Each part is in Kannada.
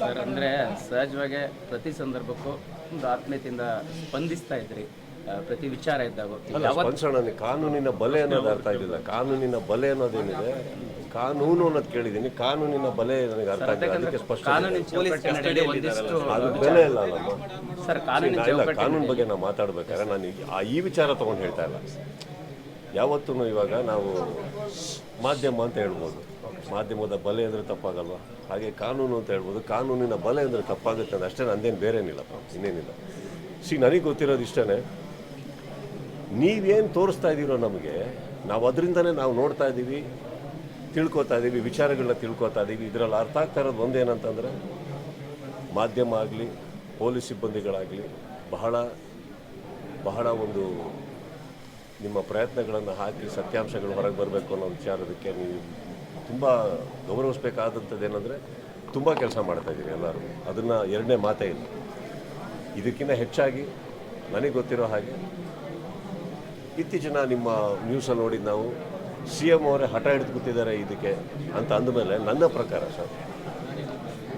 ಸರ್ ಅಂದರೆ ಸಹಜವಾಗಿ ಪ್ರತಿ ಸಂದರ್ಭಕ್ಕೂ ಒಂದು ಆತ್ಮೀಯತೆಯಿಂದ ಸ್ಪಂದಿಸ್ತಾ ಇದ್ರಿ. ಪ್ರತಿ ವಿಚಾರ ಇದ್ದಾಗ ಸ್ಪಂದಿಸೋಣ ಕಾನೂನಿನ ಬಲೆ ಅನ್ನೋದು ಅರ್ಥ ಆಗಿಲ್ಲ. ಕಾನೂನಿನ ಬಲೆ ಅನ್ನೋದೇನಿದೆ ಕಾನೂನು ಅನ್ನೋದು ಕೇಳಿದ್ದೀನಿ. ಕಾನೂನಿನ ಬಲೆ ನನಗೆ ಅರ್ಥ ಆಗಿಲ್ಲ. ಅದಕ್ಕೆ ಸ್ಪಷ್ಟ ಅದು ಬೆಲೆ ಇಲ್ಲ ಅಲ್ಲಮ್ಮ. ಕಾನೂನು ಬಗ್ಗೆ ನಾವು ಮಾತಾಡ್ಬೇಕಾದ್ರೆ ನಾನು ಈ ವಿಚಾರ ತಗೊಂಡು ಹೇಳ್ತಾ ಇಲ್ಲ. ಯಾವತ್ತೂ ಇವಾಗ ನಾವು ಮಾಧ್ಯಮ ಅಂತ ಹೇಳ್ಬೋದು. ಮಾಧ್ಯಮದ ಬಲೆ ಅಂದರೆ ತಪ್ಪಾಗಲ್ವ? ಹಾಗೆ ಕಾನೂನು ಅಂತ ಹೇಳ್ಬೋದು, ಕಾನೂನಿನ ಬಲೆ ಅಂದರೆ ತಪ್ಪಾಗುತ್ತೆ ಅಂತ ಅಷ್ಟೇ ನಂದೇನು ಬೇರೇನಿಲ್ಲಪ್ಪ ಇನ್ನೇನಿಲ್ಲ. ಸಿ ನನಗೆ ಗೊತ್ತಿರೋದು ಇಷ್ಟೇ ನೀವೇನು ತೋರಿಸ್ತಾ ಇದ್ದೀರೋ ನಮಗೆ, ನಾವು ಅದರಿಂದನೇ ನಾವು ನೋಡ್ತಾ ಇದ್ದೀವಿ ತಿಳ್ಕೊತಾ ಇದ್ದೀವಿ ವಿಚಾರಗಳನ್ನ ತಿಳ್ಕೊತಾ ಇದ್ದೀವಿ ಇದರಲ್ಲಿ ಅರ್ಥ ಆಗ್ತಾ ಇರೋದು ಒಂದೇನಂತಂದರೆ, ಮಾಧ್ಯಮ ಆಗಲಿ, ಪೊಲೀಸ್ ಸಿಬ್ಬಂದಿಗಳಾಗಲಿ, ಬಹಳ ಬಹಳ ಒಂದು ನಿಮ್ಮ ಪ್ರಯತ್ನಗಳನ್ನು ಹಾಕಿ ಸತ್ಯಾಂಶಗಳು ಹೊರಗೆ ಬರಬೇಕು ಅನ್ನೋ ವಿಚಾರದಕ್ಕೆ ನೀವು ತುಂಬ ಗೌರವಿಸ್ಬೇಕಾದಂಥದ್ದು ಏನಂದರೆ ತುಂಬ ಕೆಲಸ ಮಾಡ್ತಾ ಇದ್ದೀರಿ ಎಲ್ಲರೂ. ಅದನ್ನು ಎರಡನೇ ಮಾತೇ ಇಲ್ಲ. ಇದಕ್ಕಿಂತ ಹೆಚ್ಚಾಗಿ ನನಗೆ ಗೊತ್ತಿರೋ ಹಾಗೆ ಇತ್ತೀಚಿನ ನಿಮ್ಮ ನ್ಯೂಸಲ್ಲಿ ನೋಡಿದ್ದು ನಾವು ಸಿ ಎಂ ಅವರೇ ಹಠ ಹಿಡಿದು ಕೂತಿದ್ದಾರೆ ಇದಕ್ಕೆ ಅಂತ ಅಂದಮೇಲೆ ನನ್ನ ಪ್ರಕಾರ ಸರ್,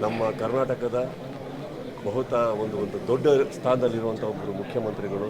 ನಮ್ಮ ಕರ್ನಾಟಕದ ಬಹುತ ಒಂದು ಒಂದು ದೊಡ್ಡ ಸ್ಥಾನದಲ್ಲಿರುವಂಥ ಒಬ್ಬರು ಮುಖ್ಯಮಂತ್ರಿಗಳು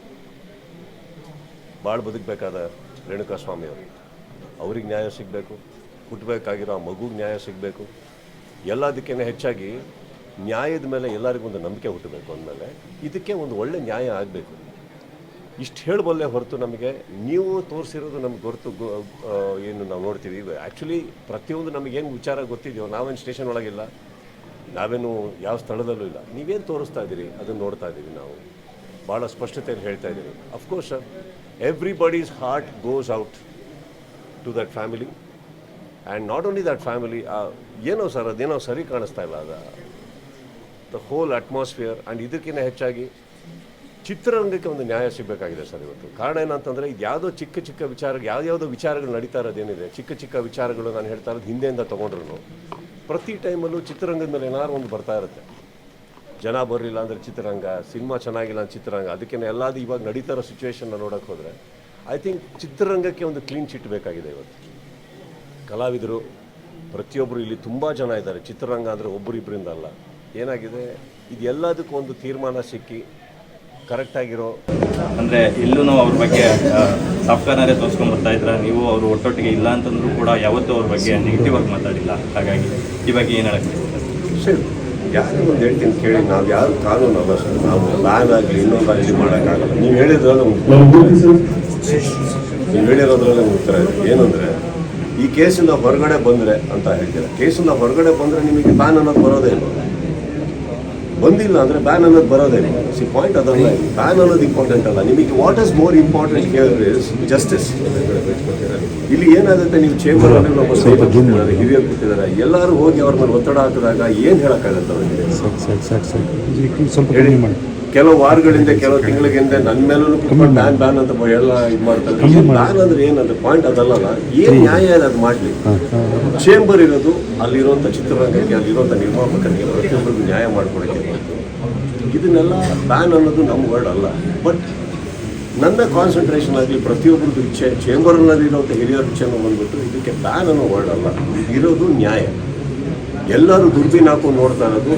ಭಾಳ ಬದುಕಬೇಕಾದ ರೇಣುಕಾಸ್ವಾಮಿ ಅವರು. ಅವ್ರಿಗೆ ನ್ಯಾಯ ಸಿಗಬೇಕು ಹುಟ್ಟಬೇಕಾಗಿರೋ ಆ ಮಗುಗೆ ನ್ಯಾಯ ಸಿಗಬೇಕು. ಎಲ್ಲದಕ್ಕಿಂತ ಹೆಚ್ಚಾಗಿ ನ್ಯಾಯದ ಮೇಲೆ ಎಲ್ಲರಿಗೂ ಒಂದು ನಂಬಿಕೆ ಹುಟ್ಟಬೇಕು ಅಂದಮೇಲೆ ಇದಕ್ಕೆ ಒಂದು ಒಳ್ಳೆ ನ್ಯಾಯ ಆಗಬೇಕು. ಇಷ್ಟು ಹೇಳಬಲ್ಲೆ ಹೊರತು ನಮಗೆ ನೀವು ತೋರಿಸಿರೋದು ನಮ್ಗೆ ಗೊತ್ತು ಏನು ನಾವು ನೋಡ್ತೀವಿ. ಆ್ಯಕ್ಚುಲಿ ಪ್ರತಿಯೊಂದು ನಮಗೇನು ವಿಚಾರ ಗೊತ್ತಿದೆಯೋ, ನಾವೇನು ಸ್ಟೇಷನ್ ಒಳಗಿಲ್ಲ, ನಾವೇನು ಯಾವ ಸ್ಥಳದಲ್ಲೂ ಇಲ್ಲ. ನೀವೇನು ತೋರಿಸ್ತಾ ಇದ್ದೀರಿ ಅದನ್ನು ನೋಡ್ತಾ ಇದ್ದೀವಿ ನಾವು. ಭಾಳ ಸ್ಪಷ್ಟತೆಯನ್ನು ಹೇಳ್ತಾ ಇದ್ದೀನಿ. Of course sir everybody's heart goes out to that family and not only that family ಏನೋ ಸರ್ ಅದೇನೋ ಸರಿ ಕಾಣಿಸ್ತಾ ಇಲ್ಲ. ಅದು ದ ಹೋಲ್ ಅಟ್ಮಾಸ್ಫಿಯರ್ ಆ್ಯಂಡ್ ಇದಕ್ಕಿಂತ ಹೆಚ್ಚಾಗಿ ಚಿತ್ರರಂಗಕ್ಕೆ ಒಂದು ನ್ಯಾಯ ಸಿಗಬೇಕಾಗಿದೆ ಸರ್ ಇವತ್ತು. ಕಾರಣ ಏನಂತಂದರೆ, ಇದು ಯಾವುದೋ ಚಿಕ್ಕ ಚಿಕ್ಕ ವಿಚಾರ, ಯಾವ್ಯಾವುದೋ ವಿಚಾರಗಳು ನಡೀತಾ ಇರೋದೇನಿದೆ ಚಿಕ್ಕ ಚಿಕ್ಕ ವಿಚಾರಗಳು ನಾನು ಹೇಳ್ತಾ ಇರೋದು ಹಿಂದೆಯಿಂದ ತೊಗೊಂಡ್ರು ಪ್ರತಿ ಟೈಮಲ್ಲೂ ಚಿತ್ರರಂಗದ ಮೇಲೆ ಏನಾದ್ರು ಒಂದು ಬರ್ತಾ ಇರುತ್ತೆ. ಜನ ಬರಲಿಲ್ಲ ಅಂದರೆ ಚಿತ್ರರಂಗ ಸಿನಿಮಾ ಚೆನ್ನಾಗಿಲ್ಲ ಅಂದ್ರೆ ಚಿತ್ರರಂಗ. ಅದಕ್ಕೆ ಎಲ್ಲಾದರೂ ಇವಾಗ ನಡೀತಾ ಇರೋ ಸಿಚುವೇಶನ್ನ ನೋಡೋಕೆ ಹೋದರೆ ಐ ಥಿಂಕ್ ಚಿತ್ರರಂಗಕ್ಕೆ ಒಂದು ಕ್ಲೀನ್ ಚಿಟ್ ಬೇಕಾಗಿದೆ ಇವತ್ತು. ಕಲಾವಿದರು ಪ್ರತಿಯೊಬ್ಬರು ಇಲ್ಲಿ ತುಂಬ ಜನ ಇದ್ದಾರೆ. ಚಿತ್ರರಂಗ ಅಂದರೆ ಒಬ್ಬರಿಬ್ಬರಿಂದ ಅಲ್ಲ. ಏನಾಗಿದೆ? ಇದು ಎಲ್ಲದಕ್ಕೂ ಒಂದು ತೀರ್ಮಾನ ಸಿಕ್ಕಿ ಕರೆಕ್ಟಾಗಿರೋ ಅಂದರೆ ಇಲ್ಲೂ ಅವ್ರ ಬಗ್ಗೆ ಸಾಫ್ಟ್ವೇರ್ನಲ್ಲೇ ತೋರಿಸ್ಕೊಂಡು ಬರ್ತಾ ಇದ್ರೆ ನೀವು ಅವರು ಒಟ್ಟೊಟ್ಟಿಗೆ ಇಲ್ಲ ಅಂತಂದ್ರೂ ಕೂಡ ಯಾವತ್ತೂ ಅವ್ರ ಬಗ್ಗೆ ನೆಗೆಟಿವ್ ಆಗಿ ಮಾತಾಡಿಲ್ಲ. ಹಾಗಾಗಿ ಈ ಬಗ್ಗೆ ಏನು ಸರಿ ಯಾರು ಒಂದು ಹೇಳ್ತೀನಿ ಕೇಳಿ, ನಾವು ಯಾರು ಕಾನೂನು ಅಲ್ಲ ಸರ್. ನಾವು ಬ್ಯಾನ್ ಆಗಲಿ ಇನ್ನೊಂದಾಗಲಿ ಮಾಡೋಕ್ಕಾಗಲ್ಲ. ನೀವು ಹೇಳಿದ್ರಲ್ಲ ನೀವು ಹೇಳಿರೋದ್ರಲ್ಲಿ ಉತ್ತರ ಇದೆ. ಏನಂದರೆ, ಈ ಕೇಸಿಂದ ಹೊರಗಡೆ ಬಂದರೆ ಅಂತ ಹೇಳ್ತೀರ? ಕೇಸಿಂದ ಹೊರಗಡೆ ಬಂದರೆ ನಿಮಗೆ ಬ್ಯಾನ್ ಅನ್ನೋದು ಬರೋದೇ ಇಲ್ಲ. ಬಂದಿಲ್ಲ ಅಂದರೆ ಬ್ಯಾನ್ ಅನ್ನೋದು ಬರೋದೇ ಇಲ್ಲ ಸಿ ಪಾಯಿಂಟ್ ಅದಲ್ಲ ಬ್ಯಾನ್ ಅನ್ನೋದು ಇಂಪಾರ್ಟೆಂಟ್ ಅಲ್ಲ. ನಿಮಗೆ what is more important here is justice ಇಲ್ಲಿ ಏನಾಗುತ್ತೆ? ನೀವು ಚೇಂಬರ್ ಅಲ್ಲಿ ಒಬ್ಬ ಸ್ವಲ್ಪ ಹಿರಿಯರು ಕೂತಿದ್ದಾರೆ. ಎಲ್ಲರೂ ಹೋಗಿ ಅವ್ರ ಮೇಲೆ ಒತ್ತಡ ಹಾಕಿದಾಗ ಏನು ಹೇಳೋಕ್ಕಾಗತ್ತೆ ಅವರಿಗೆ? ಸ್ವಲ್ಪ ಮಾಡಿ. ಕೆಲವು ವಾರಗಳಿಂದ ಕೆಲವು ತಿಂಗಳಿಗೆ ನನ್ನ ಮೇಲೂ ಬ್ಯಾನ್ ಬ್ಯಾನ್ ಅಂತ ಎಲ್ಲ ಇದು ಮಾಡ್ತಾರೆ. ಬ್ಯಾನ್ ಅಂದ್ರೆ ಏನಂದ್ರೆ ಪಾಯಿಂಟ್ ಅದಲ್ಲ ಏನು ನ್ಯಾಯ ಇದೆ ಅದು ಮಾಡ್ಲಿ? ಚೇಂಬರ್ ಇರೋದು ಅಲ್ಲಿರುವಂಥ ಚಿತ್ರರಂಗಕ್ಕೆ ಅಲ್ಲಿರುವಂಥ ನಿರ್ಮಾಪಕರಿಗೆ ಪ್ರತಿಯೊಬ್ಬರಿಗೂ ನ್ಯಾಯ ಮಾಡ್ಕೊಡಕ್ಕೆ ಇದನ್ನೆಲ್ಲ ಬ್ಯಾನ್ ಅನ್ನೋದು ನಮ್ಮ ವರ್ಡ್ ಅಲ್ಲ. ಬಟ್ ನನ್ನ ಕಾನ್ಸಂಟ್ರೇಷನ್ ಆಗಲಿ ಪ್ರತಿಯೊಬ್ಬರದ್ದು ಇಚ್ಛೆ ಚೇಂಬರ್ನಲ್ಲಿ ಇರೋಂಥ ಹಿರಿಯರ ಇಚ್ಛೆನೂ ಬಂದ್ಬಿಟ್ಟು ಇದಕ್ಕೆ ಬ್ಯಾನ್ ಅನ್ನೋ ವರ್ಡ್ ಅಲ್ಲ. ಇರೋದು ನ್ಯಾಯ. ಎಲ್ಲರೂ ದುರ್ಬೀನ್ ಹಾಕೊಂಡು ನೋಡ್ತಾ ಇರೋದು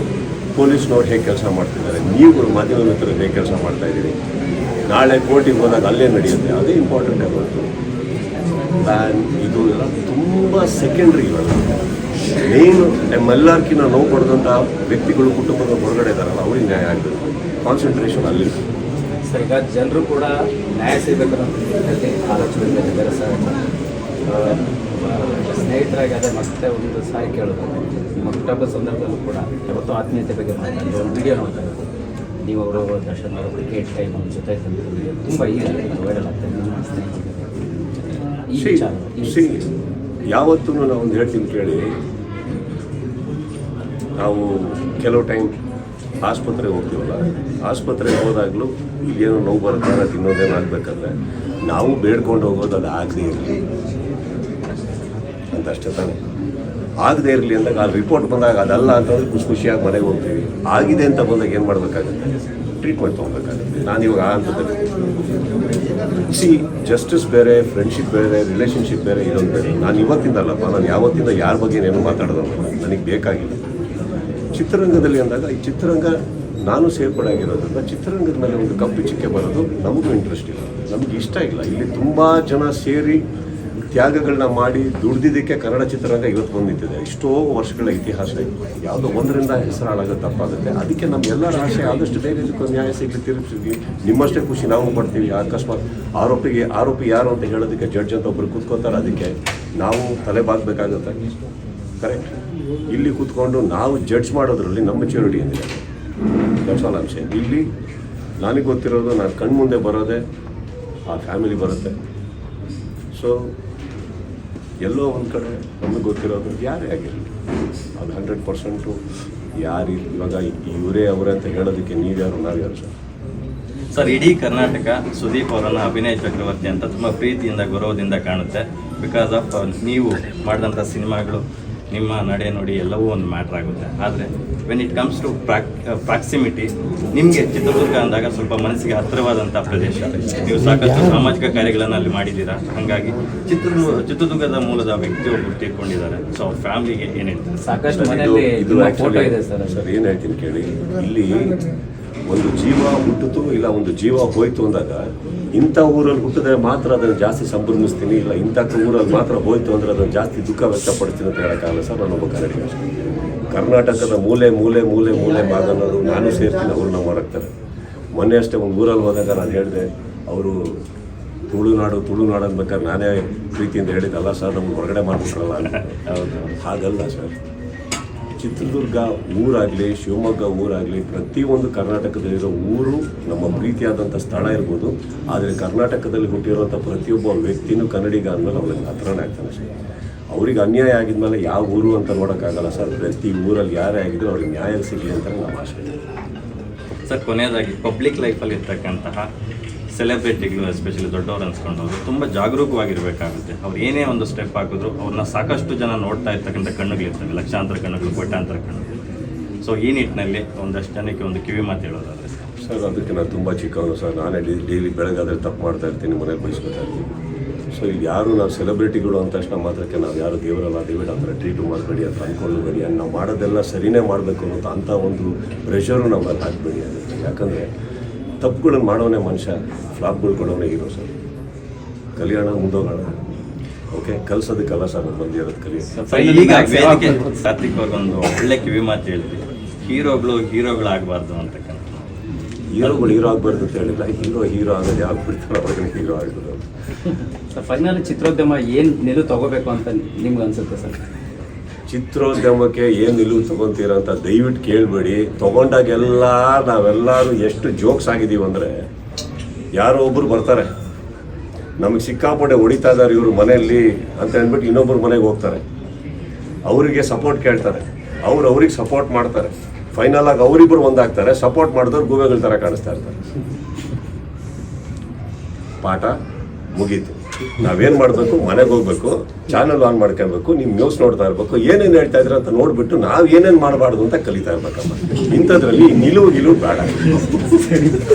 ಪೊಲೀಸ್ನವ್ರು ಹೇಗೆ ಕೆಲಸ ಮಾಡ್ತಿದ್ದಾರೆ. ನೀವು ಮಾಧ್ಯಮ ಮಿತ್ರರು ಹೇಗೆ ಕೆಲಸ ಮಾಡ್ತಾ ಇದ್ದೀರಿ? ನಾಳೆ ಕೋರ್ಟಿಗೆ ಹೋದಾಗ ಅಲ್ಲೇ ನಡೆಯುತ್ತೆ. ಅದೇ ಇಂಪಾರ್ಟೆಂಟ್ ಆಗುತ್ತೆ ಬ್ಯಾನ್ ಇದು ಎಲ್ಲ ತುಂಬ ಸೆಕೆಂಡ್ರಿ ಇವಾಗ. ಮೇನು ನಮ್ಮೆಲ್ಲರ್ಕಿನ್ನ ನೋವು ಪಡೆದಂಥ ವ್ಯಕ್ತಿಗಳು ಕುಟುಂಬದ ಹೊರಗಡೆ ಇದ್ದಾರಲ್ಲ ಅವ್ರಿಗೆ ನ್ಯಾಯ ಆಗಬೇಕು. ಕಾನ್ಸಂಟ್ರೇಷನ್ ಅಲ್ಲಿ. ಸರ್ ಈಗ ಜನರು ಕೂಡ ನ್ಯಾಯ ಸಿಗಬೇಕು ಅನ್ನೋ ನಿಟ್ಟಿನಲ್ಲಿ ಆಲೋಚನೆ ಸರ್. ಸ್ನೇಹಿತರಾಗಿ ಅದೇ ಮತ್ತೆ ಒಂದು ಸಹಾಯ ಕೇಳೋದು ನಿಮ್ಮ ಹುಟ್ಟಹಬ್ಬದ ಸಂದರ್ಭದಲ್ಲೂ ಕೂಡ ಯಾವತ್ತೂ ಆತ್ಮೀಯತೆ ಬಗ್ಗೆ ಮಾತಾಡಿದ್ರು ಒಂದು ವಿಡಿಯೋ ನೋಡ್ತಾ ಇರೋದು ನೀವು ಅವರು ದರ್ಶನ್ ಅವರು ಕ್ರಿಕೆಟ್ ಟೈಮ್ ಅವ್ರ ಜೊತೆ ತುಂಬ ಈಗ ವೈರಲ್ ಆಗ್ತದೆ ನಿಮ್ಮ ಸ್ನೇಹಿತರಿಗೆ. ಯಾವತ್ತೂ ನಾನು ಒಂದು ಹೇಳ್ತೀನಿ ಕೇಳಿ. ನಾವು ಕೆಲವು ಟೈಮ್ ಆಸ್ಪತ್ರೆಗೆ ಹೋಗ್ತೀವಲ್ಲ, ಆಸ್ಪತ್ರೆಗೆ ಹೋದಾಗಲೂ ಇಲ್ಲೇನೋ ನೋವು ಬರುತ್ತೆ ತಿನ್ನೋದೇನೋ ಆಗಬೇಕಂದ್ರೆ ನಾವು ಬೇಡ್ಕೊಂಡು ಹೋಗೋದು ಅದು ಆಗದೇ ಇರಲಿ ಅಂತ ಅಷ್ಟೇ ತಾನೆ. ಆಗದೇ ಇರಲಿ ಅಂದಾಗ ಆ ರಿಪೋರ್ಟ್ ಬಂದಾಗ ಅದಲ್ಲ ಅಂತಂದ್ರೆ ಖುಷಿ ಖುಷಿಯಾಗಿ ಮನೆಗೆ ಹೋಗ್ತೀವಿ. ಆಗಿದೆ ಅಂತ ಬಂದಾಗ ಏನು ಮಾಡಬೇಕಾಗುತ್ತೆ? ಟ್ರೀಟ್ಮೆಂಟ್ ತೊಗೊಬೇಕಾಗುತ್ತೆ. ನಾನು ಇವಾಗ ಆ ಸಿ ಜಸ್ಟಿಸ್ ಬೇರೆ ಫ್ರೆಂಡ್ಶಿಪ್ ಬೇರೆ ರಿಲೇಷನ್ಶಿಪ್ ಬೇರೆ, ಇದೊಂದು ಬೇರೆ. ನಾನು ಇವತ್ತಿಂದಲ್ಲಪ್ಪ, ನಾನು ಯಾವತ್ತಿಂದ ಯಾರ ಬಗ್ಗೆ ಏನು ಮಾತಾಡೋದಲ್ಲ ನನಗೆ ಬೇಕಾಗಿಲ್ಲ. ಚಿತ್ರರಂಗದಲ್ಲಿ ಅಂದಾಗ ಈ ಚಿತ್ರರಂಗ ನಾನು ಸೇರ್ಪಡೆ ಆಗಿರೋದ್ರಿಂದ ಚಿತ್ರರಂಗದ ಮೇಲೆ ಒಂದು ಕಪ್ಪು ಚಿಕ್ಕೆ ಬರೋದು ನಮಗೂ ಇಂಟ್ರೆಸ್ಟ್ ಇಲ್ಲ. ನಮಗೆ ಇಷ್ಟ ಇಲ್ಲ. ಇಲ್ಲಿ ತುಂಬ ಜನ ಸೇರಿ ತ್ಯಾಗಗಳನ್ನ ಮಾಡಿ ದುಡ್ದಿದ್ದಕ್ಕೆ ಕನ್ನಡ ಚಿತ್ರರಂಗ ಇವತ್ತು ಬಂದಿದ್ದಿದೆ ಎಷ್ಟೋ ವರ್ಷಗಳ ಇತಿಹಾಸ ಯಾವುದೋ ಒಂದರಿಂದ ಹೆಸರು ಹಾಳಾಗೋದು ತಪ್ಪಾಗುತ್ತೆ. ಅದಕ್ಕೆ ನಮ್ಮೆಲ್ಲರ ಆಸೆ ಆದಷ್ಟು ಬೇರೆ ನ್ಯಾಯ ಸಿಗಲಿ ತಿರುಗಿಸಿದ್ವಿ ನಿಮ್ಮಷ್ಟೇ ಖುಷಿ, ನಾವು ಪಡ್ತೀವಿ. ಅಕಸ್ಮಾತ್ ಆರೋಪಿಗೆ, ಆರೋಪಿ ಯಾರು ಅಂತ ಹೇಳೋದಕ್ಕೆ ಜಡ್ಜ್ ಅಂತ ಒಬ್ಬರು ಕೂತ್ಕೋತಾರೆ ಅದಕ್ಕೆ ನಾವು ತಲೆ ಬಾಗಬೇಕಾಗುತ್ತೆ. ಕರೆಕ್ಟ್ ಇಲ್ಲಿ ಕೂತ್ಕೊಂಡು ನಾವು ಜಡ್ಜ್ ಮಾಡೋದ್ರಲ್ಲಿ ನಮ್ಮ ಮೆಚ್ಯೂರಿಟಿ ಏನಿದೆ? ದಟ್ಸ್ ಅಂಶ ಇಲ್ಲಿ ನನಗೆ ಗೊತ್ತಿರೋದು ನಾನು ಕಣ್ಮುಂದೆ ಬರೋದೇ ಆ ಫ್ಯಾಮಿಲಿ ಬರುತ್ತೆ. ಸೊ ಎಲ್ಲೋ ಒಂದು ಕಡೆ ನಮಗೆ ಗೊತ್ತಿರೋದು ಯಾರೇ ಆಗಿರಲಿ. ಅದು ಹಂಡ್ರೆಡ್ ಪರ್ಸೆಂಟು ಯಾರು ಇವಾಗ ಇವರೇ ಅವರೇ ಅಂತ ಹೇಳೋದಕ್ಕೆ ನೀವ್ಯಾರು, ನಾವ್ಯಾರು ಸರ್? ಸರ್, ಇಡೀ ಕರ್ನಾಟಕ ಸುದೀಪ್ ಅವರನ್ನು ಅಭಿನಯ ಚಕ್ರವರ್ತಿ ಅಂತ ತುಂಬ ಪ್ರೀತಿಯಿಂದ, ಗೌರವದಿಂದ ಕಾಣುತ್ತೆ. ಬಿಕಾಸ್ ಆಫ್ ನೀವು ಮಾಡಿದಂಥ ಸಿನಿಮಾಗಳು ನಿಮ್ಮ ನಡೆ ನುಡಿ ಎಲ್ಲವೂ ಒಂದು ಮ್ಯಾಟ್ರ್ ಆಗುತ್ತೆ. ಆದರೆ when it comes to prox proximity ನಿಮಗೆ ಚಿತ್ರದುರ್ಗ ಅಂದಾಗ ಸ್ವಲ್ಪ ಮನಸ್ಸಿಗೆ ಹತ್ತಿರವಾದಂಥ ಪ್ರದೇಶ. ನೀವು ಸಾಕಷ್ಟು ಸಾಮಾಜಿಕ ಕಾರ್ಯಗಳನ್ನು ಅಲ್ಲಿ ಮಾಡಿದ್ದೀರಾ? ಹಾಗಾಗಿ ಚಿತ್ರದುರ್ಗ ಚಿತ್ರದುರ್ಗದ ಮೂಲದ ವ್ಯಕ್ತಿಯೊಬ್ಬರು ತೀರ್ಕೊಂಡಿದ್ದಾರೆ ಸೊ ಅವ್ರ ಫ್ಯಾಮಿಲಿಗೆ ಏನು ಹೇಳ್ತಾರೆ? ಸಾಕಷ್ಟು ಇದು- ಸರ್ ಏನು ಹೇಳ್ತೀನಿ ಕೇಳಿ. ಇಲ್ಲಿ ಒಂದು ಜೀವ ಹುಟ್ಟಿತು ಇಲ್ಲ ಒಂದು ಜೀವ ಹೋಯ್ತು ಅಂದಾಗ ಇಂಥ ಊರಲ್ಲಿ ಹುಟ್ಟಿದ್ರೆ ಮಾತ್ರ ಅದನ್ನು ಜಾಸ್ತಿ ಸಂಭ್ರಮಿಸ್ತೀನಿ ಇಲ್ಲ ಇಂಥ ಊರಲ್ಲಿ ಮಾತ್ರ ಹೋಯ್ತು ಅಂದ್ರೆ ಅದನ್ನು ಜಾಸ್ತಿ ದುಃಖ ವ್ಯಕ್ತಪಡಿಸ್ತೀನಿ ಅಂತ ಹೇಳೋಕ್ಕಾಗಲ್ಲ ಸರ್ ನಾನೊಬ್ಬ ಕನ್ನಡಿಗ. ಕರ್ನಾಟಕದ ಮೂಲೆ ಮೂಲೆ ಮೂಲೆ ಮೂಲೆ ಭಾಗನವರು ನಾನು ಸೇರ್ತೀನಿ ಅವ್ರನ್ನ ಮಾಡಾಕ್ತಾರೆ ಮೊನ್ನೆ ಅಷ್ಟೇ ಒಂದು ಊರಲ್ಲಿ ಹೋದಾಗ ನಾನು ಹೇಳಿದೆ ಅವರು ತುಳುನಾಡು ತುಳುನಾಡು ಅನ್ಬೇಕಾದ್ರೆ ನಾನೇ ಪ್ರೀತಿಯಿಂದ ಹೇಳಿದ್ದಲ್ಲ ಸರ್ ನಮ್ಗೆ ಹೊರಗಡೆ ಮಾಡಿಬಿಟ್ರಲ್ಲ ಹಾಗಲ್ಲ ಸರ್. ಚಿತ್ರದುರ್ಗ ಊರಾಗಲಿ, ಶಿವಮೊಗ್ಗ ಊರಾಗಲಿ ಪ್ರತಿಯೊಂದು ಕರ್ನಾಟಕದಲ್ಲಿರೋ ಊರು ನಮ್ಮ ಪ್ರೀತಿಯಾದಂಥ ಸ್ಥಳ ಇರ್ಬೋದು. ಆದರೆ ಕರ್ನಾಟಕದಲ್ಲಿ ಹುಟ್ಟಿರುವಂಥ ಪ್ರತಿಯೊಬ್ಬ ವ್ಯಕ್ತಿನೂ ಕನ್ನಡಿಗ ಅಂದಮೇಲೆ ಅವ್ರಿಗೆ ಹತ್ರನೇ ಆಗ್ತಾನೆ ಸರ್ ಅವ್ರಿಗೆ ಅನ್ಯಾಯ ಆಗಿದ್ಮೇಲೆ ಯಾವ ಊರು ಅಂತ ನೋಡೋಕ್ಕಾಗಲ್ಲ ಸರ್. ಪ್ರತಿ ಊರಲ್ಲಿ ಯಾರೇ ಆಗಿದ್ರು ಅವ್ರಿಗೆ ನ್ಯಾಯ ಸಿಗಲಿ ಅಂತ ನಮ್ಮ ಆಶೆ ಸರ್, ಕೊನೆಯದಾಗಿ ಪಬ್ಲಿಕ್ ಲೈಫಲ್ಲಿ ಇರ್ತಕ್ಕಂತಹ ಸೆಲೆಬ್ರಿಟಿಗಳು ಎಸ್ಪೆಷಲಿ ದೊಡ್ಡವ್ರು ಅನ್ಸ್ಕೊಂಡವರು ತುಂಬ ಜಾಗರೂಕವಾಗಿರಬೇಕಾಗುತ್ತೆ. ಅವ್ರು ಏನೇ ಒಂದು ಸ್ಟೆಪ್ ಹಾಕಿದ್ರು ಅವ್ರನ್ನ ಸಾಕಷ್ಟು ಜನ ನೋಡ್ತಾ ಇರ್ತಕ್ಕಂಥ ಕಣ್ಣುಗಳಿರ್ತವೆ ಲಕ್ಷಾಂತರ ಕಣ್ಣುಗಳು, ಕೋಟ್ಯಾಂತರ ಕಣ್ಣುಗಳು. ಸೊ ಈ ನಿಟ್ಟಿನಲ್ಲಿ ಒಂದಷ್ಟು ಜನಕ್ಕೆ ಒಂದು ಕಿವಿ ಮಾತು ಹೇಳೋದಾದ್ರೆ ಸರ್, ಅದಕ್ಕೆ ನಾನು ತುಂಬ ಚಿಕ್ಕವನು. ಸರ್, ನಾನೇ ಡೈಲಿ ಬೆಳಗಾದರೆ ತಪ್ಪು ಮಾಡ್ತಾ ಇರ್ತೀನಿ ಮನೇಲಿ ಬಯಸ್ಕೊತಾ ಇರ್ತೀನಿ. ಸೊ ಈಗ ಯಾರು ನಾವು ಸೆಲೆಬ್ರಿಟಿಗಳು ಅಂತ ತಕ್ಷಣ ಮಾತ್ರಕ್ಕೆ ನಾವು ಯಾರು ದೇವರಲ್ಲ, ದೇವಿಡ ಆ ಥರ ಟ್ರೀಟು ಮಾಡಬೇಡಿ ಅಂತ and ನಾವು ಮಾಡೋದೆಲ್ಲ ಸರಿನೇ ಮಾಡಬೇಕು ಅನ್ನೋದು ಅಂಥ ಒಂದು ಪ್ರೆಷರು ನಮ್ಮಲ್ಲಿ ಹಾಕಬೇಡಿ ಅಂತ. ಯಾಕಂದರೆ ತಪ್ಪುಗಳನ್ನು ಮಾಡೋನೇ ಮನುಷ್ಯ ಫ್ಲಾಪ್ಗಳು ಕೊಡೋನೇ ಹೀರೋ ಸರ್. ಕಲ್ಯಾಣ ಮುಂದೋಗೋಣ. ಓಕೆ ಕಲ್ಸೋದಕ್ಕಲ್ಲ ಸರ್ ನಾನು ಬಂದಿರೋದು ಕಲಿಯೋದು ಈಗ ವೇದಿಕೆ ಕಾರ್ತಿಕ್ ಅವ್ರಿಗೊಂದು ಒಳ್ಳೆ ಕಿವಿ ಮಾತು ಹೇಳಿದ್ವಿ. ಹೀರೋಗಳು ಹೀರೋಗಳಾಗಬಾರ್ದು ಅಂತಕ್ಕಂಥ. ಹೀರೋಗಳು ಹೀರೋ ಆಗಬಾರ್ದು ಅಂತ ಹೇಳಿಲ್ಲ ಹೀರೋ ಹೀರೋ ಆಗೋದು ಯಾವ ಬಿಡ್ತಾರೋ ಅವ್ರಿಗೆ ಹೀರೋ ಆಗಿರೋದು ಸರ್ ಫೈನಲ್ ಚಿತ್ರೋದ್ಯಮ ಏನು ನೆಲು ತಗೋಬೇಕು ಅಂತ ನಿಮ್ಗೆ ಅನ್ಸುತ್ತೆ ಸರ್? ಚಿತ್ರೋದ್ಯಮಕ್ಕೆ ಏನು ನಿಲುವು ತಗೊಂತೀರ ಅಂತ ದಯವಿಟ್ಟು ಕೇಳಬೇಡಿ. ತಗೊಂಡಾಗೆಲ್ಲ ನಾವೆಲ್ಲರೂ ಎಷ್ಟು ಜೋಕ್ಸ್ ಆಗಿದ್ದೀವಿ ಅಂದರೆ ಯಾರೋ ಒಬ್ಬರು ಬರ್ತಾರೆ. ನಮಗೆ ಸಿಕ್ಕಾಪಟ್ಟೆ ಹೊಡಿತಾ ಇದ್ದಾರೆ ಇವರು ಮನೆಯಲ್ಲಿ ಅಂತ ಹೇಳ್ಬಿಟ್ಟು ಇನ್ನೊಬ್ಬರು ಮನೆಗೆ ಹೋಗ್ತಾರೆ. ಅವರಿಗೆ ಸಪೋರ್ಟ್ ಕೇಳ್ತಾರೆ. ಅವ್ರು ಅವ್ರಿಗೆ ಸಪೋರ್ಟ್ ಮಾಡ್ತಾರೆ. ಫೈನಲ್ ಆಗಿ ಅವರಿಬ್ಬರು ಒಂದಾಗ್ತಾರೆ. ಸಪೋರ್ಟ್ ಮಾಡಿದವ್ರು ಗೂಬೆಗಳ ಥರ ಕಾಣಿಸ್ತಾ ಇರ್ತಾರೆ. ಪಾಠ ಮುಗೀತು. ನಾವೇನು ಮಾಡಬೇಕು? ಮನೆಗೆ ಹೋಗ್ಬೇಕು. ಚಾನಲ್ ಆನ್ ಮಾಡ್ಕೊಳ್ಬೇಕು. ನೀವು ನ್ಯೂಸ್ ನೋಡ್ತಾ ಇರ್ಬೇಕು. ಏನೇನು ಹೇಳ್ತಾ ಇದ್ರೆ ಅಂತ ನೋಡ್ಬಿಟ್ಟು ನಾವು ಏನೇನು ಮಾಡಬಾರ್ದು ಅಂತ ಕಲಿತಾ ಇರ್ಬೇಕಮ್ಮ. ಇಂಥದ್ರಲ್ಲಿ ನಿಲುವು ಗಿಲುವು ಬೇಡ.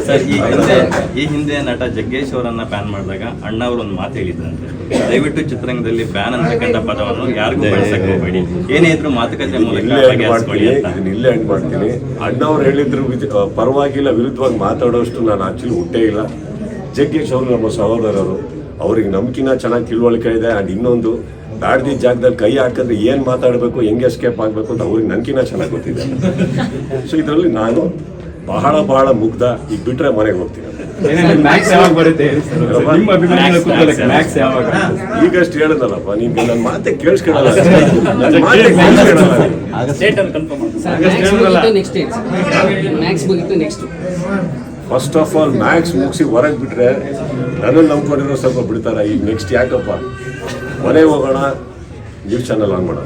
ಸರ್ ಈ ಹಿಂದೆ ಈ ಹಿಂದೆ ನಟ ಜಗ್ಗೇಶ್ ಅವರನ್ನ ಬ್ಯಾನ್ ಮಾಡಿದಾಗ ಅಣ್ಣ ಅವರು ಒಂದು ಮಾತು ಹೇಳಿದ್ರಂತೆ. ದಯವಿಟ್ಟು ಚಿತ್ರರಂಗದಲ್ಲಿ ಬ್ಯಾನ್ ಅಂತಕ್ಕಂಥ ಪದವನ್ನು ಯಾರಿಗೂ ಬಳಸಬೇಡಿ ಹೋಗಬೇಡಿ. ಏನೇ ಇದ್ರು ಮಾತುಕತೆ ಮೂಲಕ ಇಲ್ಲೇ ಎಂಡ್ ಮಾಡ್ತೀನಿ. ಅಣ್ಣ ಅವ್ರು ಹೇಳಿದ್ರು ಪರವಾಗಿಲ್ಲ ವಿರುದ್ಧವಾಗಿ ಮಾತಾಡೋಷ್ಟು ನಾನು ಆಕ್ಚುಲಿ ಹುಟ್ಟೇ ಇಲ್ಲ. ಜಗ್ಗೇಶ್ ಅವರು ನಮ್ಮ ಸಹೋದರರು. ಅವ್ರಿಗೆ ನಮ್ಕಿನ ಚೆನ್ನಾಗಿ ತಿಳುವಳಿಕೆ ಇದೆ. ಆ್ಯಂಡ್ ಇನ್ನೊಂದು ಬ್ಯಾಡ್ದಿ ಜಾಗದಲ್ಲಿ ಕೈ ಹಾಕಿದ್ರೆ ಏನು ಮಾತಾಡಬೇಕು ಹೆಂಗೆ ಎಸ್ಕೇಪ್ ಆಗಬೇಕು ಅಂತ ಅವ್ರಿಗೆ ನನ್ಕಿನ ಚೆನ್ನಾಗಿ ಗೊತ್ತಿದೆ. ಸೊ ಇದರಲ್ಲಿ ನಾನು ಬಹಳ ಬಹಳ ಮುಗ್ಧ. ಈಗ ಬಿಟ್ಟರೆ ಮನೆಗೆ ಹೋಗ್ತೀನಿ. ಮ್ಯಾಕ್ಸ್ ಯಾವಾಗ ಬರುತ್ತೆ? ಹೇಳಿ ಸರ್ ನಿಮ್ಮ ಅಭಿಮಾನಿಗಳ ಕುತೂಹಲಕ್ಕೆ ಮ್ಯಾಕ್ಸ್ ಯಾವಾಗ? ಈಗಷ್ಟು ಹೇಳದಲ್ಲಪ್ಪ ನೀನು ನನ್ನ ಮಾತೆ ಕೇಳಿಸ್ಕೊಳ್ಳಲ್ಲ next first of all max ಮುಗಿಸಿ ಹೊರಗೆ ಬಿಟ್ರೆ ನನ್ನನ್ನು ನಂಬ್ಕೊಂಡಿರೋ ಸ್ವಲ್ಪ ಬಿಡ್ತಾರೆ? ಈಗ ನೆಕ್ಸ್ಟ್ ಯಾಕಪ್ಪ? ಮನೆಗೆ ಹೋಗೋಣ ನ್ಯೂಸ್ ಚಾನಲ್ ಆನ್ ಮಾಡೋಣ.